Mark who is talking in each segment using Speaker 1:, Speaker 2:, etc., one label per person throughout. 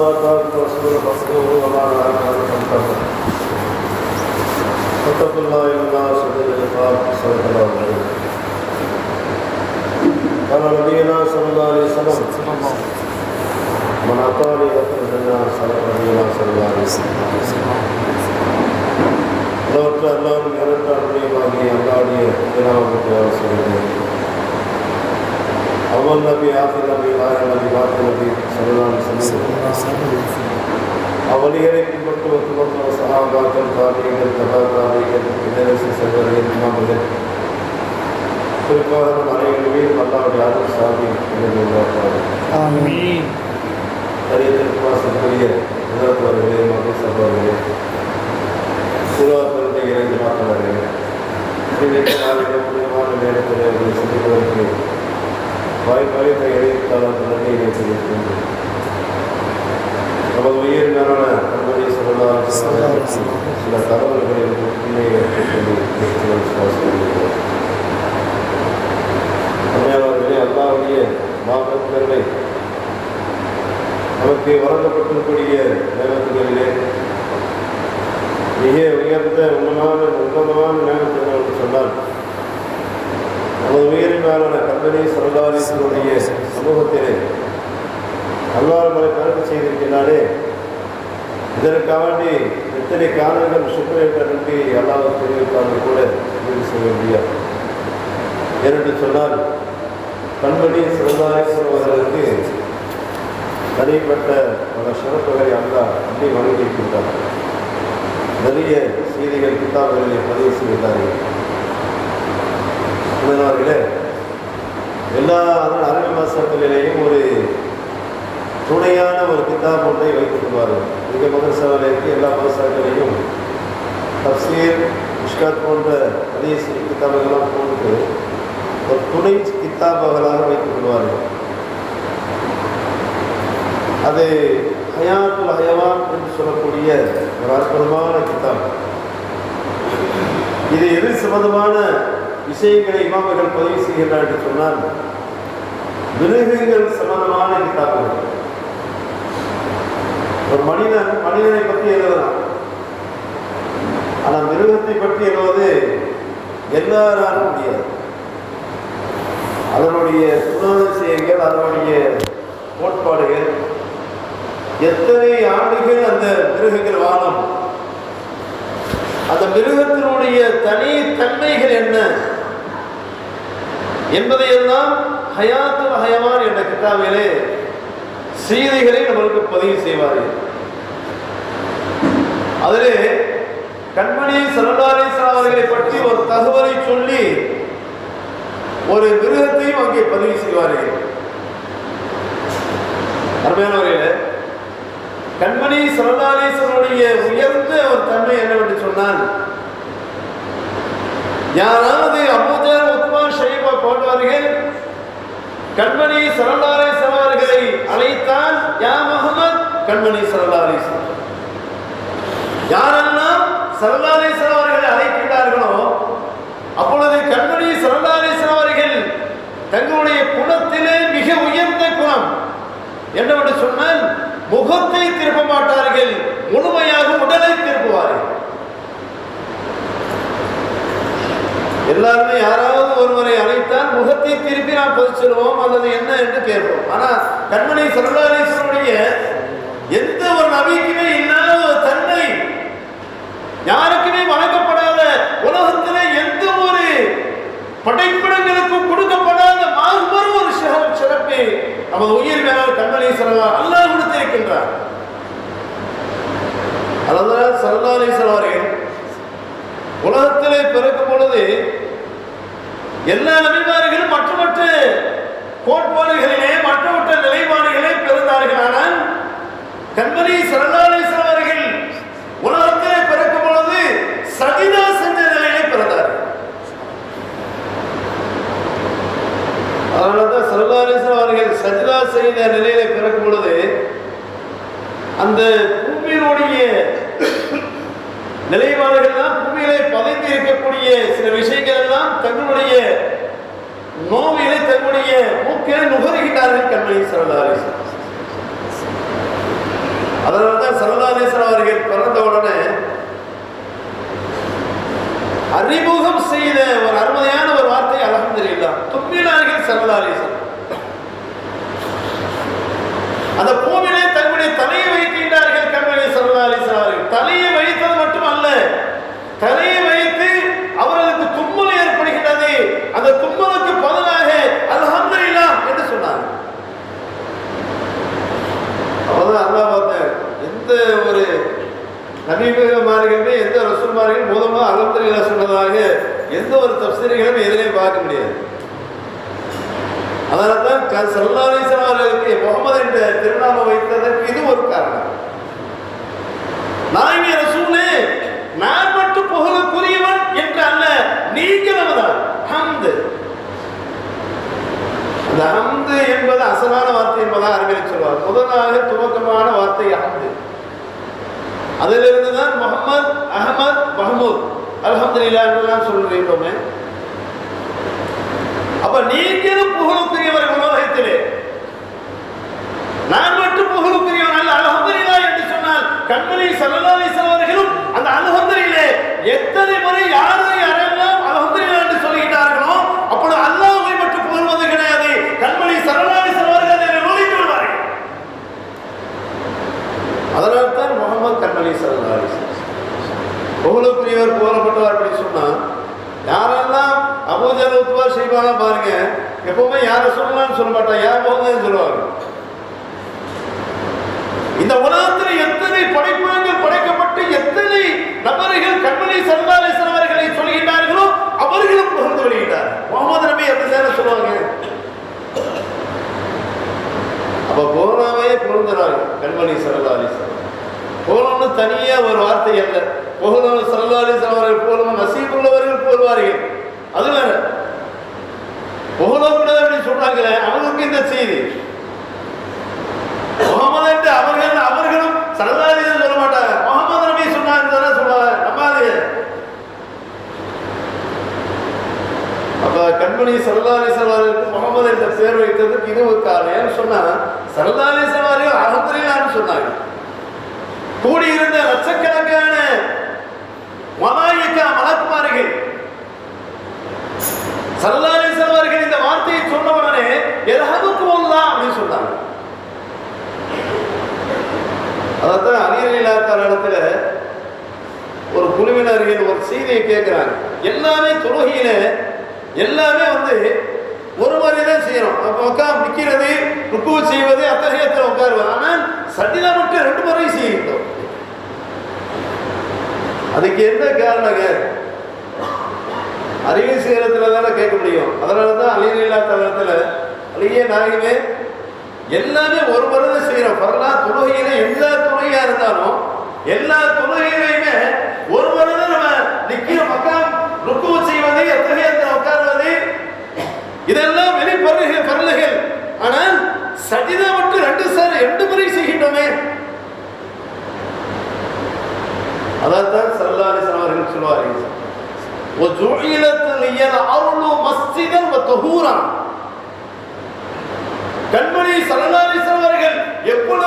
Speaker 1: آتاكم الرسول فخذوه وما نهاكم عنه فانتهوا واتقوا الله إن الله شديد العقاب صدق الله العظيم قال نبينا صلى الله عليه وسلم من أطاعني دخل الجنة صدق نبينا صلى الله عليه وسلم அளவற்ற அல்லாவின் இரட்ட அருளையுமாகிய அல்லாவுடைய தினாமத்தை சொல்கிறேன் அவல் நபி ஆஃபி நபி நாய நபி வாக்கு நபி சொல்லலாம் அவலிகளை பின்பற்று ஒத்துமொத்த சகாபாக்கள் தாபிகள் தபா தாபிகள் இதரசு செல்வர்கள் இமாம்கள் குறிப்பாக அனைவருமே அல்லாவுடைய அருள் சாதி வாசக்கூடிய உணர்வர்களே மகேஷ் அவர்களே சிறுவாக்களுடைய இரண்டு மாற்றவர்களே நேரத்தில் சந்திப்பதற்கு வாய்ப்பளித்த இடைத்தாளர் நன்றியை நமது உயிர் சொல்லலாம் சில தகவல்களை உண்மையை அம்மையாளர்களே அல்லாவுடைய மாபெருங்களை நமக்கு வழங்கப்பட்டிருக்கூடிய நேரத்துகளிலே மிக உயர்ந்த உன்னதமான உன்னதமான நேரத்தில் சொன்னார் சொன்னால் நமது உயிரின் மேலான கம்பெனி சரதாரீஸ்வருடைய சமூகத்திலே அல்லாஹ் மலை கருத்து செய்திருக்கிறாரே இதற்காக எத்தனை காரணங்கள் சுக்கரேட்ட நம்பி அல்லாஹ் தெரிவித்தாலும் கூட முடிவு செய்ய முடியாது. ஏனென்று சொன்னால் கண்படி சரதாரீஸ்வரர் அவர்களுக்கு தனிப்பட்ட பல சிறப்புகளை அல்லா அள்ளி வழங்கியிருக்கின்றார். நிறைய செய்திகள் கிதாபுகளை பதிவு செய்கிறார்கள் இதனாலே எல்லா அரபி மாசத்திலேயும் ஒரு துணையான ஒரு கிதாப் ஒன்றை வைத்துக் மிக மிக இருக்க எல்லா மதரசாக்களையும் தப்சீர் முஷ்காத் போன்ற ஹதீஸ் கிதாபுகளாம் போட்டு ஒரு துணை கித்தாபுகளாக வைத்துக் கொள்வார்கள். அது ஹயாத்துல் ஹயவான் என்று சொல்லக்கூடிய ஒரு அற்புதமான கித்தாப். இது எது சம்பந்தமான விஷயங்களை இமாமர்கள் பதிவு செய்கிறார் என்று சொன்னால் மிருகங்கள் சம்பந்தமான கிதாபுகள். ஒரு மனிதன் மனிதனை பற்றி எழுதலாம் ஆனால் மிருகத்தை பற்றி எழுவது எல்லாராலும் முடியாது. அதனுடைய குணாதிசயங்கள் அதனுடைய கோட்பாடுகள் எத்தனை ஆண்டுகள் அந்த மிருகங்கள் வாழும்? அந்த மிருகத்தினுடைய தனி தன்மைகள் என்ன? என்பதையெல்லாம் ஹயாத்து ஹயமான் என்ற கிட்டாவிலே செய்திகளை நம்மளுக்கு பதிவு செய்வார்கள் அதிலே கண்மணி சரதாரேஸ்வரர் அவர்களை பற்றி ஒரு தகவலை சொல்லி ஒரு மிருகத்தையும் அங்கே பதிவு செய்வார்கள் அருமையானவர்களே கண்மணி சரலாரேஸ்வரனுடைய உயர்ந்த ஒரு தன்மை என்னவென்று சொன்னால் யாராவது அபூஜர் போன்றவர்கள் கண்மணி சரதாரேஸ்வரர் அவர்களை அழைத்தால் யா முகமது கண்மணி சரதாரேஸ்வரர் யாரெல்லாம் சரதாரேஸ்வரர் அவர்களை அழைக்கின்றார்களோ அப்பொழுது கண்மணி சரதாரேஸ்வரர் அவர்கள் தங்களுடைய குணத்திலே மிக உயர்ந்த குணம் என்னவென்று சொன்னால் முகத்தை திருப்ப மாட்டார் முழுமையாக உடலை திருப்புவார்கள் எல்லாருமே யாராவது ஒருவரை அழைத்தால் முகத்தை திருப்பி சொல்லுவோம் அல்லது என்ன என்று கேட்போம். ஆனா கண்மணி சரதாரேஸ்வருடைய எந்த ஒரு நபிக்குமே இல்லாத ஒரு தன்மை யாருக்குமே வணங்கப்படாத உலகத்திலே எந்த ஒரு படைப்பிடங்களுக்கும் கொடுக்கப்படாத மாறுபடும் ஒரு சிறப்பு சிறப்பை நமது உயிர் மேலாளர் கண்மணி அல்லாஹ் கொடுத்திருக்கின்றார். அதாவது சரதாரேஸ்வரர் அவர்கள் உலகத்திலே பிறக்கும் பொழுது எல்லா நபிமார்களும் மற்ற மற்ற கோட்பாடுகளிலே மற்றவற்ற நிலைப்பாடுகளை பிறந்தார்கள் ஆனால் கண்மணி சரதாரேஸ்வரர் அவர்கள் உலகத்திலே பிறக்கும் பொழுது சதிதா செஞ்ச நிலையிலே பிறந்தார். அதனாலதான் சரதாலேஸ்வரர் அவர்கள் சதிதா செய்த நிலையில பிறக்கும் பொழுது அந்த பூமியினுடைய நிலைப்பாடுகள் தான் பூமியிலே பதைந்து இருக்கக்கூடிய சில விஷயங்கள் எல்லாம் தங்களுடைய நோவிலை தங்களுடைய மூக்கிலே கண்மணி சரதாரேஸ்வரர் அதனால தான் அவர்கள் பிறந்த உடனே அறிமுகம் செய்த ஒரு அருமையான ஒரு வார்த்தை அலமதுல்லா தும்பினார்கள் சரதாதேசன் அந்த பூமியிலே தன்னுடைய தலையை வைக்கின்றார்கள் கண்மணி சரதாதேசன் அவர்கள் தலையை வைத்தது மட்டும் அல்ல வைத்து அவர்களுக்கு தும்மல் ஏற்படுகின்றது அந்த தும்மலுக்கு பதிலாக அல்ஹம்துலில்லா என்று சொன்னார் அப்பதான் அல்லாஹ் பார்த்தார் எந்த ஒரு நபிமார்களுமே எந்த ரசூல்மார்களும் முதல்ல அல்ஹம்துலில்லா சொன்னதாக எந்த ஒரு தப்சீர்களும் எதிலையும் பார்க்க முடியாது. அதனால தான் சல்லாலேசன் அவர்களுக்கு முகமது என்ற திருநாம வைத்ததற்கு இது ஒரு காரணம். நாயகி ரசூலே நான் மட்டும் புகழுக்குரியவன் என்று அல்ல நீங்களும் தான் ஹம்து. அந்த ஹம்து என்பது அசலான வார்த்தை என்பதாக அறிவியல் சொல்வார் முதலாக துவக்கமான வார்த்தை ஹம்து. அதிலிருந்து தான் முகமது அகமது மஹமூத் அல்ஹம்துலில்லாஹ் என்றுதான் சொல்கிறோமே அப்ப நீங்களும் புகழுக்குரியவர் உலகத்திலே. நான் மட்டும் புகழுக்குரியவன் அல்ல அலமதுல்லா என்று சொன்னால் கண்மணி ஸல்லல்லாஹு அவர்களும் அந்த அல்ஹம்துலில்லே எத்தனை முறை யாரை யாரெல்லாம் அலமதுல்லா என்று சொல்கிறார்களோ அப்பொழுது அல்லாஹை மட்டும் புகழ்வது கிடையாது. கண்மணி ஸல்லல்லாஹு அவர்கள் அதை நுழைத்து விடுவார்கள் அதனால்தான் முகமது கண்மணி ஸல்லல்லாஹு அலைஹி வஸல்லம் போகப்பட்டவர் அப்படின்னு அப்படி சொன்னா யாரெல்லாம் அபூஜல் உத்துவார் செய்வாங்க பாருங்க. எப்பவுமே யாரை சொல்லலாம்னு சொல்ல மாட்டாங்க யார் போகுதுன்னு சொல்லுவாங்க. இந்த உலகத்தில் எத்தனை படைப்புகள் படைக்கப்பட்டு எத்தனை நபர்கள் கண்மணி சர்வாலேசன் அவர்களை சொல்கின்றார்களோ அவர்களும் புகழ்ந்து வருகிறார் முகமது நபி எந்த நேரம் சொல்லுவாங்க? அப்ப போனாவே புகழ்ந்துறாங்க கண்மணி சர்வாலேசன் போனோம்னு தனியா ஒரு வார்த்தை அல்ல. புகழம் சல்லாலேசன் அவர்கள் போலும் நசீப் உள்ளவர்கள் போல்வார்கள். அது வேற புகழக்கூடாது அப்படின்னு சொல்றாங்களே அவங்களுக்கு இந்த செய்தி. முகமது என்று அவர்கள் அவர்களும் சரதாரிகள் சொல்ல மாட்டாங்க. முகமது நபி சொன்னாங்க சொல்லுவாங்க. நம்பாது. அப்ப கண்மணி சரதாரி சவாரிக்கு முகமது என்ற பேர் வைத்ததுக்கு இது ஒரு காரணம். ஏன்னு சொன்னா சரதாரி சவாரியும் அகந்திரிலான்னு சொன்னாங்க. கூடியிருந்த லட்சக்கணக்கான மலாயிக்கா மலக்குமார்கள். சரதாரேசன் அவர்கள் இந்த வார்த்தையை சொன்ன உடனே எதாவது அப்படின்னு சொன்னாங்க. அதான் அரியலா இடத்துல ஒரு குழுவினர்கள் ஒரு செய்தியை கேட்கிறாங்க. எல்லாமே தொழுகையில எல்லாமே வந்து ஒரு மாதிரி தான் செய்யணும் அப்போ உட்கார் நிற்கிறது ருக்கு செய்வது அத்தகையத்தில் உட்காருவது. ஆனால் சட்டிதா மட்டும் ரெண்டு முறை செய்யணும் அதுக்கு என்ன காரணங்க? அறிவு சேரத்துல தானே கேட்க முடியும். அதனால தான் அலிலா தளத்தில் அழிய நாயுமே எல்லாமே ஒரு மருந்து செய்கிறோம் பரலா தொழுகையில எல்லா துணையாக இருந்தாலும் எல்லா தொழுகையிலையுமே ஒரு மருந்து நம்ம நிக்கிற பக்கம் ருக்கு செய்வது எத்தகையத்தில் உட்காருவது? இதெல்லாம் வெளி பருகள் பரலுகள் ஆனால் சஜிதா மட்டும் ரெண்டு முறை செய்கின்றோமே அதான் சல்லாலி அவர்கள் சொல்வார்கள் கண்மணி சரணாலிசன் அவர்கள் எப்பொழுது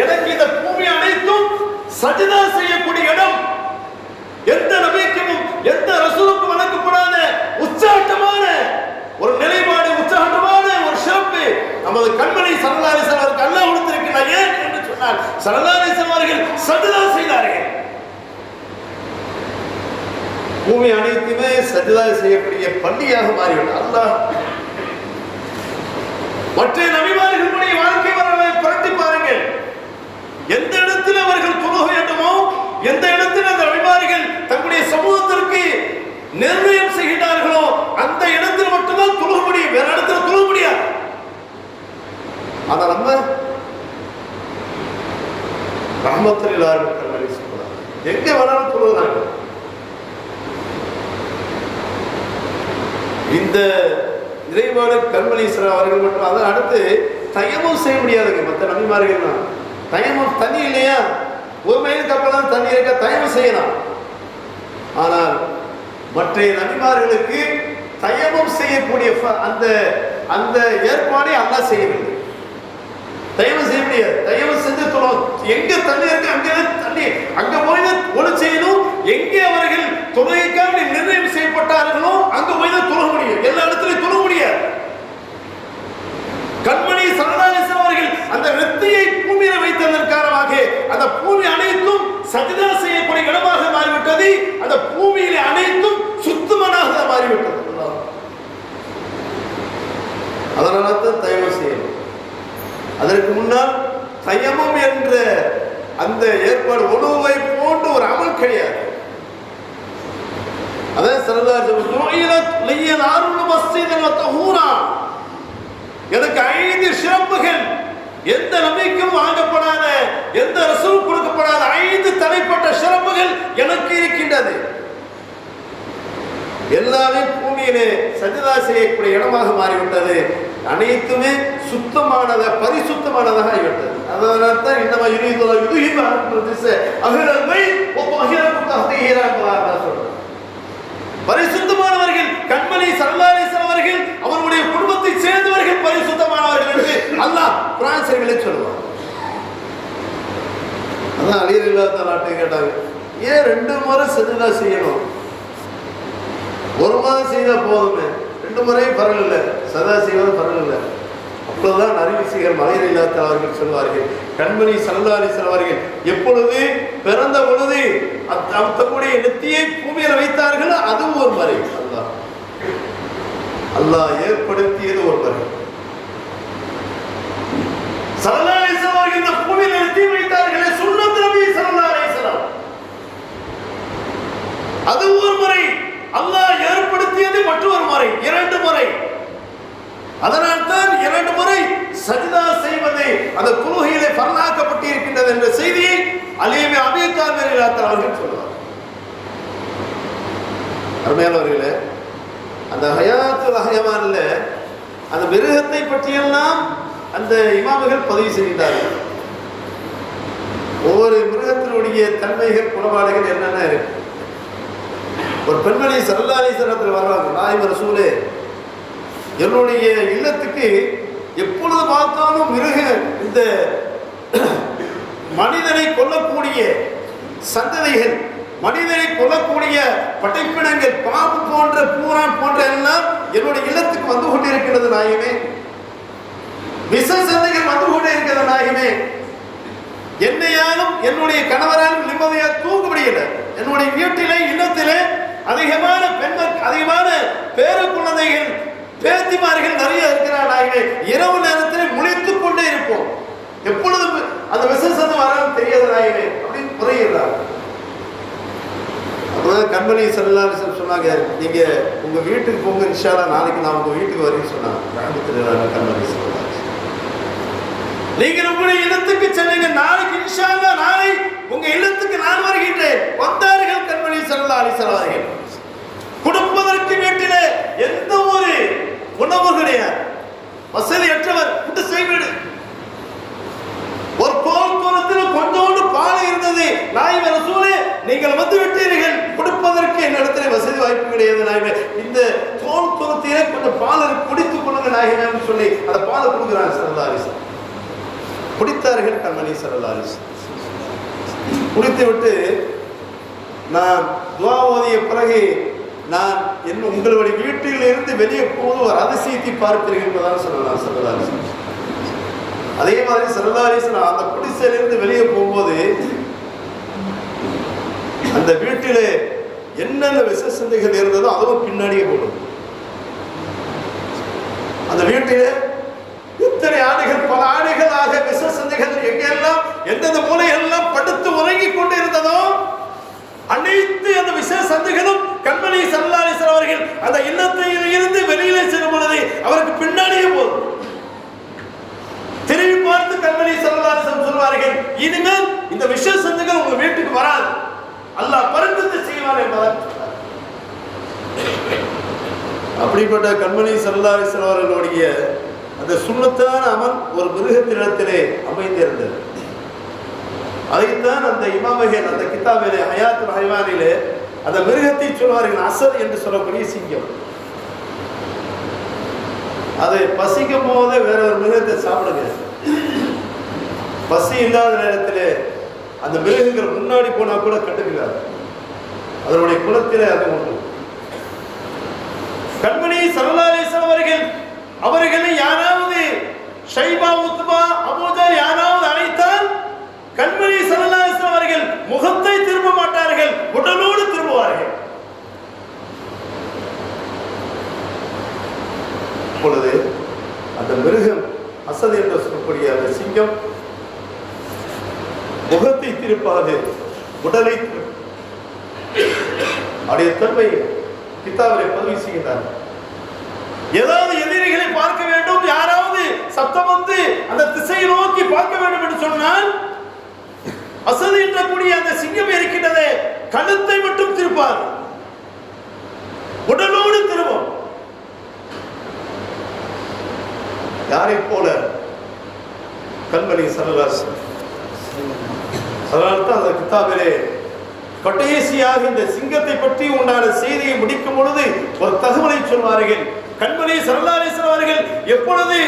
Speaker 1: எனக்கு இந்த பூமி அனைத்தும் சஜிதா செய்யக்கூடிய இடம். எந்த நபிக்கும் எந்த ரசூலுக்கும் வழங்கப்படாத உற்சாகமான ஒரு நிலைப்பாடு உற்சாகமான ஒரு சிறப்பு நமது கண்மணி சரதாரிசன் அவருக்கு அல்ல கொடுத்திருக்கிறார் ஏன் என்று சொன்னால் சரதாரிசன் அவர்கள் சஜிதா செய்தார்கள். பூமி அனைத்துமே சஜிதா செய்யக்கூடிய பள்ளியாக மாறிவிட்டார். அல்லாஹ் மற்ற நபிமார்களுடைய வாழ்க்கை எந்த இடத்தில் அவர்கள் தொழுக வேண்டுமோ எந்த இடத்தில் அந்த அபிமாரிகள் தங்களுடைய சமூகத்திற்கு நிர்ணயம் செய்கிறார்களோ அந்த இடத்தில் மட்டும்தான் தொழுக முடியும். வேற இடத்துல தொழுக முடியாது. ஆனா நம்ம ரஹமத்தில் எல்லாரும் எங்க வேணாலும் சொல்லுறாங்க இந்த இறைவாடு கண்மணீஸ்வரர் அவர்கள் மட்டும் அதை அடுத்து தயமும் செய்ய முடியாதுங்க. மற்ற தான் தயமம் தண்ணி இல்லையா? ஒரு மைல் கப்பலாம் தண்ணி இருக்க தயமம் செய்யலாம். ஆனால் மற்ற நபிமார்களுக்கு தயமம் செய்யக்கூடிய அந்த அந்த ஏற்பாடே அல்லா செய்யவில்லை. தயவு செய்ய முடியாது. தயவு செஞ்சு தொழும் எங்க தண்ணி இருக்கு அங்கே தண்ணி? அங்க போய் தான் ஒளி செய்யணும். எங்கே அவர்கள் தொழுகைக்காக நிர்ணயம் செய்யப்பட்டார்களோ அங்க போய் தான் தொழுக முடியும். எல்லா இடத்துலையும் தொழுக முடியாது. கண்மணி சரணாலேசன் அந்த வெற்றியை பூமியில வைத்ததன் காரணமாக அந்த பூமி அனைத்தும் சஜிதா செய்யக்கூடிய இடமாக மாறிவிட்டது அந்த பூமியில அனைத்தும் சுத்தமனாக மாறிவிட்டது. அதனால தான் தயவு செய்யணும். அதற்கு முன்னால் தயமம் என்ற அந்த ஏற்பாடு உணவை போன்ற ஒரு அமல் கிடையாது. அதான் சரதாஜன் எனக்கு ஐந்து சிறப்புகள் எந்த நபிக்கும் வாங்கப்படாத எந்த ரசூல் கொடுக்கப்படாத ஐந்து தனிப்பட்ட சிறப்புகள் எனக்கு இருக்கின்றது. எல்லாமே பூமியிலே சஜிதா செய்யக்கூடிய இடமாக மாறிவிட்டது. அனைத்துமே சுத்தமானத பரிசுத்தமானதாக ஆகிவிட்டது. அதனால தான் இன்னமா யுரீதுல்லா தஹ்தீரா பரிசுத்தமானவர்கள் கண்மணி சல்லாரி சேர்ந்தவர்கள் பரிசுத்தமானவர்கள் என்று அல்லாஹ் குரான் சொல்லுவார் அதான் அழியர் இல்லாத நாட்டை கேட்டாங்க. ஏன் ரெண்டு முறை செஞ்சதா செய்யணும்? ஒரு மாதம் செய்தா போதுமே. ரெண்டு முறையும் பரவாயில்ல. சதா செய்வது பரவாயில்ல. அப்பொழுதுதான் அறிவிசிகர் மலையர் இல்லாத அவர்கள் சொல்வார்கள். கண்மணி சல்லாரி செல்வார்கள் எப்பொழுது பிறந்த பொழுது அத்தக்கூடிய நெத்தியை பூமியில் வைத்தார்கள் அதுவும் ஒரு மறை. அல்லாஹ் ஏற்படுத்தியது ஒரு மறை இந்த பூமியில் நெத்தி வைத்தார்களே சுண்ணத் நபி அது ஒரு முறை அல்லாஹ் ஏற்படுத்தியது மற்றொரு முறை இரண்டு முறை. அதனால் தான் இரண்டு முறை சஜிதா செய்வது அந்த குலுகையிலே பரலாக்கப்பட்டு இருக்கின்றது என்ற செய்தியை அலியமே அபியத்தார் மேலாத்தார் அவர்கள் சொல்லுவார். அருமையானவர்களே அந்த ஹயாத்து ஹயமான்ல அந்த மிருகத்தை பற்றியெல்லாம் அந்த இமாமுகள் பதிவு செய்கின்றார்கள் ஒவ்வொரு மிருகத்தினுடைய தன்மைகள் குணபாடுகள் என்னென்ன இருக்கு? ஒரு பெண்மணி சரல்லாலீஸ்வரத்தில் வர்றாங்க நாய் ரசூலே என்னுடைய இல்லத்துக்கு எப்பொழுது பார்த்தாலும் மிருக இந்த மனிதனை கொல்லக்கூடிய சந்ததிகள் மனிதனை கொல்லக்கூடிய படைப்பினங்கள் பாம்பு போன்ற பூரான் போன்ற என்னுடைய இல்லத்துக்கு வந்து கொண்டிருக்கிறது நாயமே விஷ சந்தைகள் வந்து கொண்டே இருக்கிறது நாயமே என்னையாலும் என்னுடைய கணவராலும் நிம்மதியாக தூங்க முடியல. என்னுடைய வீட்டிலே இல்லத்திலே அதிகமான பெண்கள் அதிகமான பேர குழந்தைகள் பேத்திமார்கள் நிறைய இருக்கிறார் நாயமே இரவு நேரத்தில் முளைத்துக் கொண்டே இருப்போம். எப்பொழுது அந்த விசேஷம் வரான்னு தெரியாத நாயமே அப்படின்னு குறையிறார் அப்பதான் கண்மணி செல்லாரி சொன்னாங்க. நீங்க உங்க வீட்டுக்கு போங்க இன்ஷால்லா நாளைக்கு நான் உங்க வீட்டுக்கு வரேன்னு சொன்னாங்க. கண்மணி செல்லாரி நீங்கள் உங்களுடைய இல்லத்துக்கு செல்லுங்க. நாளைக்கு இன்ஷால்லா நாளை உங்க இல்லத்துக்கு நான் வருகின்றேன். வந்தார்கள் கண்மணி செல்லா அலி செல்வார்கள் கொடுப்பதற்கு வீட்டிலே எந்த ஒரு உணவு கிடையாது. வசதியற்றவர் விட்டு செய்வீடு. ஒரு போல் தூரத்தில் கொஞ்சோண்டு இருந்தது நாய் ரசூலே நீங்கள் வந்து விட்டீர்கள் கொடுப்பதற்கு இடத்துல வசதி வாய்ப்பு கிடையாது நாயகமே இந்த தோல் தூரத்திலே கொஞ்சம் பாலை குடித்துக் கொள்ளுங்க நாயகமே சொல்லி அந்த பாலை கொடுக்குறாங்க சல்லா குடித்தார்கள் கண்மணி சரலாரிஸ் குடித்து விட்டு நான் துவா ஓதிய பிறகு நான் என் உங்களுடைய வீட்டில் இருந்து வெளியே போது ஒரு அதிசயத்தை பார்ப்பீர்கள் என்பதாக சொல்லலாம் சரலாரிஸ் அதே மாதிரி சரலாரிசன் அந்த குடிசையிலிருந்து வெளியே போகும்போது அந்த வீட்டிலே என்னென்ன விச சிந்தைகள் இருந்ததோ அதுவும் பின்னாடியே போடும். அந்த வீட்டிலே இத்தனை ஆடைகள் பல ஆடைகளாக விச சிந்தைகள் எங்கெல்லாம் எந்தெந்த மூலையெல்லாம் படுத்து உறங்கி கொண்டு இருந்ததோ அனைத்து அந்த விச சந்தைகளும் கண்மணி சல்லாலேசர் அவர்கள் அந்த இல்லத்தில் இருந்து வெளியிலே செல்லும் பொழுது அவருக்கு பின்னாடியே போதும். திரை இனிமேல் இந்த விஷ சந்தைகள் உங்க வீட்டுக்கு வராது. அல்லாஹ் பரிந்துரை செய்வான் என்பதாக அப்படிப்பட்ட கண்மணி சல்லாரிசன் அவர்களுடைய அந்த சுண்ணத்தான அமல் ஒரு மிருகத்தினிடத்திலே அமைந்திருந்தது. அதைத்தான் அந்த இமாமகன் அந்த கித்தாபிலே ஹயாத்துல் ஹைவானிலே அந்த மிருகத்தை சொல்வார்கள் அசல் என்று சொல்லக்கூடிய சிங்கம். அது பசிக்கும் போதே வேற ஒரு மிருகத்தை சாப்பிடுங்க. பசி இல்லாத நேரத்திலே அந்த மிருகங்கள் முன்னாடி போனா கூட கட்டுகிறார் அதனுடைய குலத்திலே அது உண்டு. கண்மணி சரலாலேசன் அவர்கள் அவர்களை யாராவது ஷைபா உத்மா அபூஜர் யாராவது அழைத்தால் கண்மணி சரலாலேசன் அவர்கள் முகத்தை திரும்ப மாட்டார்கள் உடலோடு திரும்புவார்கள். இப்பொழுது அந்த மிருகம் அசதி என்று சொல்லக்கூடிய அந்த சிங்கம் முகத்தை திருப்பாது உடலை அவருடைய தன்மை கித்தாவிலே பதிவு செய்கிறார். ஏதாவது எதிரிகளை பார்க்க வேண்டும். யாராவது சத்தம் வந்து அந்த திசையை நோக்கி பார்க்க வேண்டும் என்று சொன்னால் அசதி என்றக்கூடிய அந்த சிங்கம் இருக்கின்றதே கழுத்தை மட்டும் திருப்பார். உடலோடு திரும்பும். யாரை போல கண்மணி சரலாஸ் அதனால்தான் அந்த கித்தாபிலே கடைசியாக இந்த சிங்கத்தை பற்றி உண்டான செய்தியை முடிக்கும் பொழுது ஒரு தகவலை சொல்வார்கள். கண்மணி சரலாரேஸ்வரர் அவர்கள் எப்பொழுது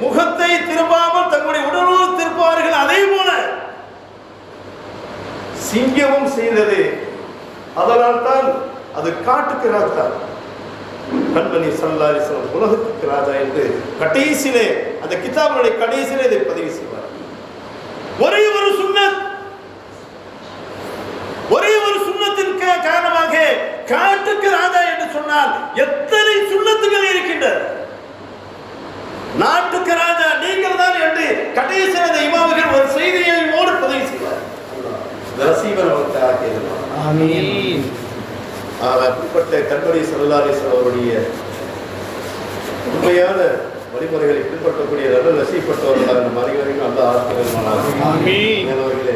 Speaker 1: முகத்தை திரும்பாமல் தங்களுடைய உடலோடு திருப்பார்கள் அதே போல சிங்கமும் செய்தது. அதனால் தான் அது காட்டுக்கு ராஜா. கண்மணி சல்லாரிசனம் உலகத்துக்கு ராஜா என்று கடைசியிலே அந்த கிதாபுடைய கடைசியிலே இதை பதிவு செய்வார் ஒரே ஒரு சுன்னத் ஒரே ஒரு சுண்ணத்தின் கா- காரணமாக காட்டுக்கு ராஜா என்று சொன்னால் எத்தனை சுண்ணத்துகள் இருக்கின்றது நாட்டுக்கு ராஜா நீங்கள் தான் என்று கடைசியில் அந்த இமாமுகள் ஒரு செய்தியை ஓடு பதிவு செய்வார். ஆக அப்படிப்பட்ட கண்மணி சல்லாலேஸ்வரர் அவருடைய உண்மையான வழிமுறைகளை பின்பற்றக்கூடிய நல்ல நசீப்பட்டவர்களாக நம் அனைவரையும் அந்த ஆசிரியர்
Speaker 2: ஆமீன்.
Speaker 1: அவர்களே